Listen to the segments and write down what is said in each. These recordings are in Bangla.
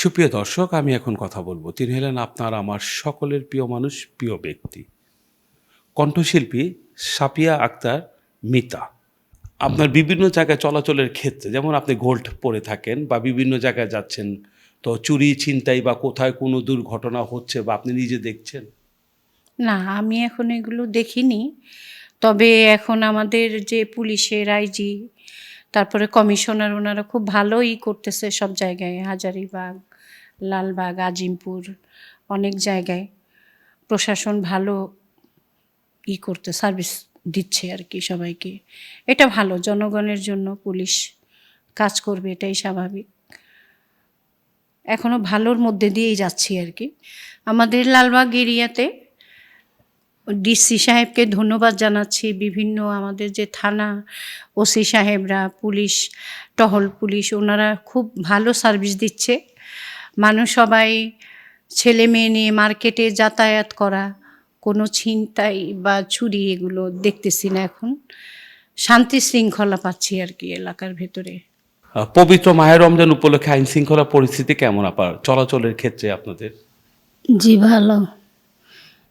সুপ্রিয় দর্শক, আমি এখন কথা বলব। তিনি হলেন আপনার আমার সকলের প্রিয় মানুষ, প্রিয় ব্যক্তি। কণ্ঠশিল্পী সাপিয়া আক্তার মিতা। আপনার বিভিন্ন জায়গায় চলাচলের ক্ষেত্রে, যেমন আপনি গোল্ড পরে থাকেন বা বিভিন্ন জায়গায় যাচ্ছেন, তো চুরি, ছিনতাই বা কোথায় কোনো দুর্ঘটনা হচ্ছে বা আপনি নিজে দেখছেন? না, আমি এখন এগুলো দেখিনি। তবে এখন আমাদের যে পুলিশের আইজি, তারপরে কমিশনার, ওনারা খুব ভালোই করতেছে সব জায়গায়, হাজারিবাগ লালবাগ, আজিমপুর, অনেক জায়গায় প্রশাসন ভালো ই করতে, সার্ভিস দিচ্ছে আর কি সবাইকে। এটা ভালো, জনগণের জন্য পুলিশ কাজ করবে, এটাই স্বাভাবিক। এখনও ভালোর মধ্যে দিয়েই যাচ্ছি আর কি। আমাদের লালবাগ এরিয়াতে ডিসি সাহেবকে ধন্যবাদ জানাচ্ছি। বিভিন্ন আমাদের যে থানা ওসি সাহেবরা, পুলিশ, টহল পুলিশ, ওনারা খুব ভালো সার্ভিস দিচ্ছে। মানুষ সবাই ছেলে মেয়ে নিয়ে মার্কেটে যাতায়াত করা কোনো ছিনতাই বা চুরি এগুলো দেখতেছি না এখন। শান্তি শৃঙ্খলা পাচ্ছি আর কি এলাকার ভেতরে। পবিত্র মায়ের রমজান উপলক্ষে আইন শৃঙ্খলা পরিস্থিতি কেমন আপার? চলাচলের ক্ষেত্রে আপনাদের? জি ভালো।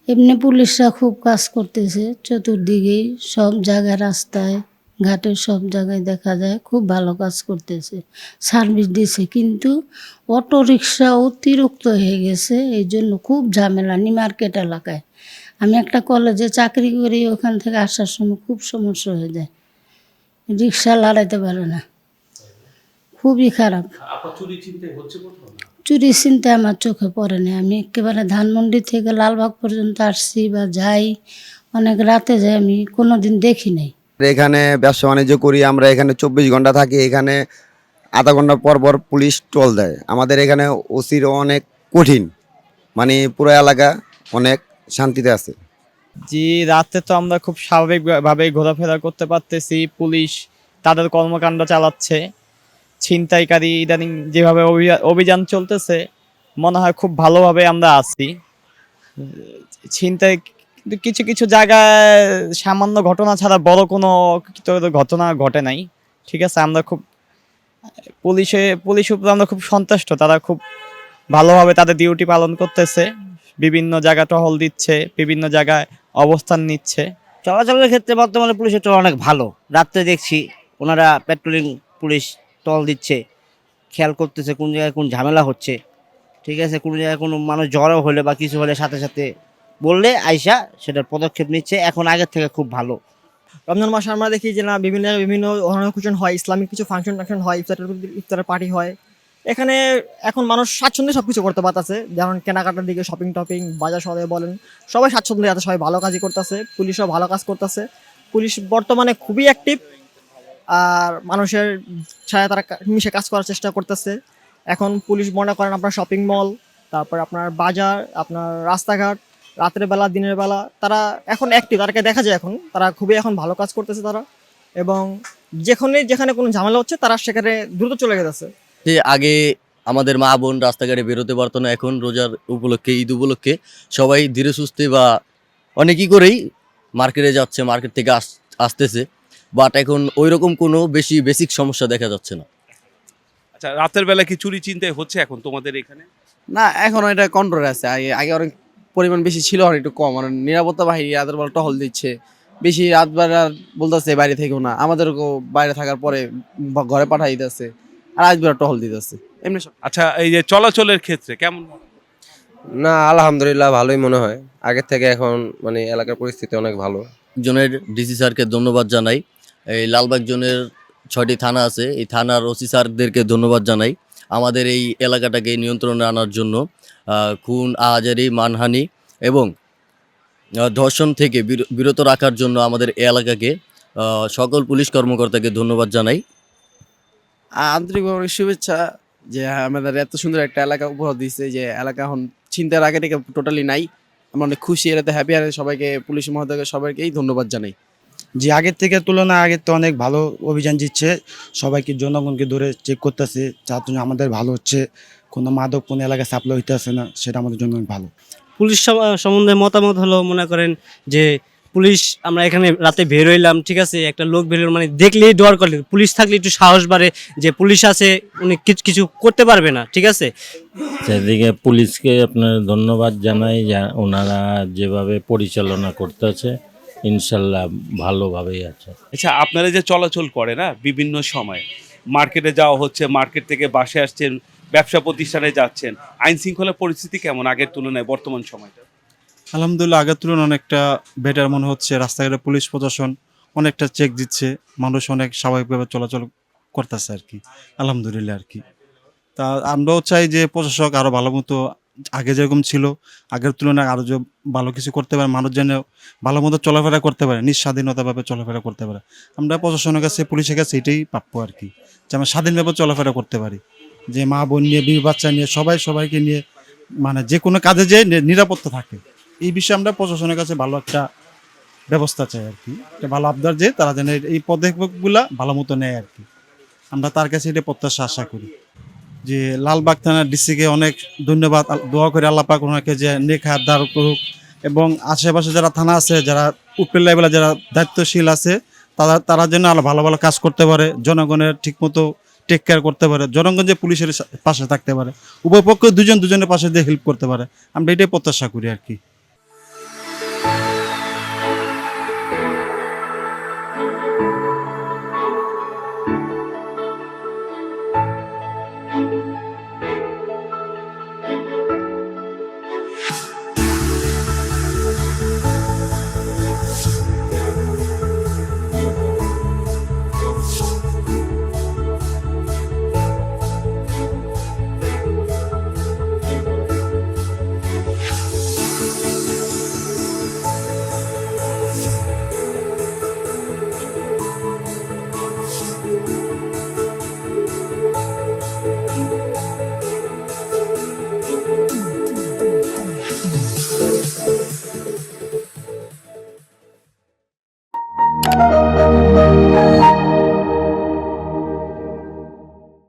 এমনি পুলিশরা খুব কাজ করতেছে চতুর্দিকেই সব জায়গায় রাস্তায়। ঘাটের সব জায়গায় দেখা যায় খুব ভালো কাজ করতেছে। সার্ভিস দিছে কিন্তু অটো রিক্সা অতিরিক্ত হয়ে গেছে এই জন্য খুব ঝামেলা নি মার্কেট এলাকায়। আমি একটা কলেজে চাকরি করি ওখান থেকে আসার সময় খুব সমস্যা হয়ে যায়। রিক্সা লড়াইতে পারে না। খুবই খারাপ। চুরি চিন্তা আমার চোখে পড়ে না। আমি একেবারে ধানমন্ডি থেকে লালবাগ পর্যন্ত আসছি বা যাই অনেক রাতে যাই আমি কোনো দিন দেখি নাই। এখানে ব্যবসা বাণিজ্য করি, আমরা এখানে চব্বিশ ঘণ্টা থাকি, এখানে আধা ঘণ্টা পর পর পুলিশ টোল দেয়। আমাদের এখানে ওসির অনেক কঠিন মানে পুরো এলাকা অনেক শান্তিতে আছে। জি, রাতে তো আমরা খুব স্বাভাবিকভাবে ঘোরাফেরা করতে পারতেছি, পুলিশ তাদের কর্মকাণ্ড চালাচ্ছে। ছিনতাইকারী ইদানিং যেভাবে অভিযা- অভিযান চলতেছে, মনে হয় খুব ভালোভাবে আমরা আছি। ছিনতাই কিন্তু কিছু কিছু জায়গায় সামান্য ঘটনা ছাড়া বড় কোনো ঘটনা ঘটে নাই। ঠিক আছে, আমরা খুব, পুলিশে, পুলিশ উপরে আমরা খুব সন্তুষ্ট। তারা খুব ভালোভাবে তাদের ডিউটি পালন করতেছে। বিভিন্ন জায়গা টহল দিচ্ছে, বিভিন্ন জায়গায় অবস্থান নিচ্ছে। চলাচলের ক্ষেত্রে বর্তমানে পুলিশের টল অনেক ভালো। রাত্রে দেখছি ওনারা পেট্রোলিং পুলিশ টল দিচ্ছে, খেয়াল করতেছে কোন জায়গায় কোন ঝামেলা হচ্ছে। ঠিক আছে, কোন জায়গায় কোনো মানুষ জ্বরও হলে বা কিছু হলে সাথে সাথে বললে আইসা সেটার পদক্ষেপ নিচ্ছে, এখন আগের থেকে খুব ভালো। রমজান মাসে আমরা দেখি যে না, বিভিন্ন বিভিন্ন অনুষ্ঠান হয়, ইসলামিক কিছু ফাংশন টাংশন হয়, ইফতারের ইফতারের পার্টি হয়। এখানে এখন মানুষ স্বাচ্ছন্দ্যে সব কিছু করতে পারতেছে। যেমন কেনাকাটার দিকে শপিং টপিং বাজার সদে বলেন, সবাই স্বাচ্ছন্দ্যে যাতে সবাই ভালো কাজই করতেছে, পুলিশও ভালো কাজ করতেছে। পুলিশ বর্তমানে খুবই অ্যাক্টিভ আর মানুষের ছায়া তারা মিশে কাজ করার চেষ্টা করতেছে। এখন পুলিশ মনে করেন আপনার শপিং মল তারপর আপনার বাজার, আপনার রাস্তাঘাট রাতের বেলা দিনের বেলা তারা এখন অ্যাক্টিভ তাদেরকে দেখা যায় এখন। তারা খুবই এখন ভালো কাজ করতেছে তারা। এবং যেখানে যেখানে কোনো ঝামেলা হচ্ছে তারা সেখানে দ্রুত চলে গেছে। যে আগে আমাদের মা বোন রাস্তাঘাটে বেরোতে পারতো না এখন রোজার উপলক্ষে ঈদ উপলক্ষে সবাই ধীরে সুস্থে বা অনেকই করেই মার্কেটে যাচ্ছে মার্কেট থেকে আস আসতেছে। বাট এখন ওই রকম কোনো বেশি বেসিক সমস্যা দেখা যাচ্ছে না। আচ্ছা রাতের বেলা কি চুরি চিন্তাই হচ্ছে এখন তোমাদের এখানে? না এখন এটা কন্ট্রোলে আছে। আগে আগে অনেক পরিমাণ বেশি ছিল আর একটু কম। মানে নিরাপত্তা বাহিনী রাতের বেলা টহল দিচ্ছে। বেশি রাত বেলা বলতেছে বাইরে থেকেও না। আমাদেরকেও বাইরে থাকার পরে ঘরে পাঠাই দিতেছে। আর আজ বেলা টহল দিতেছে। এমনি সব। আচ্ছা এই যে চলাচলের ক্ষেত্রে কেমন না আলহামদুলিল্লাহ ভালোই মনে হয়। আগের থেকে এখন মানে এলাকার পরিস্থিতি অনেক ভালো। জনের ডিসি স্যারকে ধন্যবাদ জানাই। এই লালবাগ জোনের ছয়টি থানা আছে। এই থানার ওসি স্যারদেরকে ধন্যবাদ জানাই। আমাদের এই এলাকাটাকে নিয়ন্ত্রণে আনার জন্য খুন, আহাজারি, মানহানি এবং ধর্ষণ থেকে বির- বিরত রাখার জন্য আমাদের এলাকাকে সকল পুলিশ কর্মকর্তাকে ধন্যবাদ জানাই। আন্তরিকভাবে শুভেচ্ছা যে আমাদের এত সুন্দর একটা এলাকা উপহার দিচ্ছে যে এলাকা এখন চিন্তার আগে থেকে টোটালি নাই। আমরা অনেক খুশি, এটাতে হ্যাপি আর সবাইকে, পুলিশ মহোদয়কে সবাইকেই ধন্যবাদ জানাই। যে আগের থেকে তুলনায় আগের তো অনেক ভালো অভিযান দিচ্ছে সবাইকে জনগণকে ধরে চেক করতেছে যার জন্য আমাদের ভালো হচ্ছে কোনো মাদক কোনো এলাকায় সাপ্লাই হইতেছে না সেটা আমাদের জন্য ভালো। পুলিশ সম্বন্ধে মতামত হলো মনে করেন যে পুলিশ আমরা এখানে রাতে বের হইলাম ঠিক আছে একটা লোক বের মানে দেখলেই ডর করলে পুলিশ থাকলে একটু সাহস বাড়ে যে পুলিশ আছে উনি কিছু কিছু করতে পারবে না ঠিক আছে? সেদিকে পুলিশকে আপনার ধন্যবাদ জানাই যা ওনারা যেভাবে পরিচালনা করতেছে। ইনশাল্লাহ ভালোভাবেই আছে। আচ্ছা আপনারা যে চলাচল করে না বিভিন্ন সময় মার্কেটে যাওয়া হচ্ছে মার্কেট থেকে বাসে আসছেন ব্যবসা প্রতিষ্ঠানে যাচ্ছেন আইন শৃঙ্খলা পরিস্থিতি কেমন আগের তুলনায় বর্তমান সময়টা? আলহামদুলিল্লাহ আগের তুলনায় অনেকটা বেটার মনে হচ্ছে। রাস্তাঘাটে পুলিশ প্রশাসন অনেকটা চেক দিচ্ছে মানুষ অনেক স্বাভাবিকভাবে চলাচল করতেছে আর কি। আলহামদুলিল্লাহ আর কি। তা আমরাও চাই যে প্রশাসক আরও ভালো মতো আগে যেরকম ছিল, আগের তুলনায় আরও যে ভালো কিছু করতে পারে, মানুষ যেন ভালো মতো চলাফেরা করতে পারে, নিঃস্বাধীনতাভাবে চলাফেরা করতে পারে। আমরা প্রশাসনের কাছে, পুলিশের কাছে এটাই প্রাপ্য আর কি, যে আমরা স্বাধীনভাবে চলাফেরা করতে পারি। যে মা বোন নিয়ে, বিবি বাচ্চা নিয়ে, সবাই সবাইকে নিয়ে মানে যে কোনো কাজে যে নিরাপত্তা থাকে। এই বিষয়ে আমরা প্রশাসনের কাছে ভালো একটা ব্যবস্থা চাই আর কি ভালো আবদার যে তারা যেন এই- এই পদক্ষেপগুলা ভালো মতো নেয় আর কি। আমরা তার কাছে এটা প্রত্যাশা, আশা করি। যে লালবাগ থানার ডিসিকে অনেক ধন্যবাদ দোয়া করে আল্লাপাক ওনাকে যে নেখা দাঁড় করুক। এবং আশেপাশে যারা থানা আছে, যারা উপরের লেভেলে যারা দায়িত্বশীল আছে, তারা তারা যেন আরও ভালো ভালো কাজ করতে পারে, জনগণের ঠিকমতো টেক কেয়ার করতে পারে জনগণ যে পুলিশের পাশে থাকতে পারে, উভয় পক্ষ দুজন দুজনের পাশে দিয়ে হেল্প করতে পারে। আমরা এটাই প্রত্যাশা করি আর কি।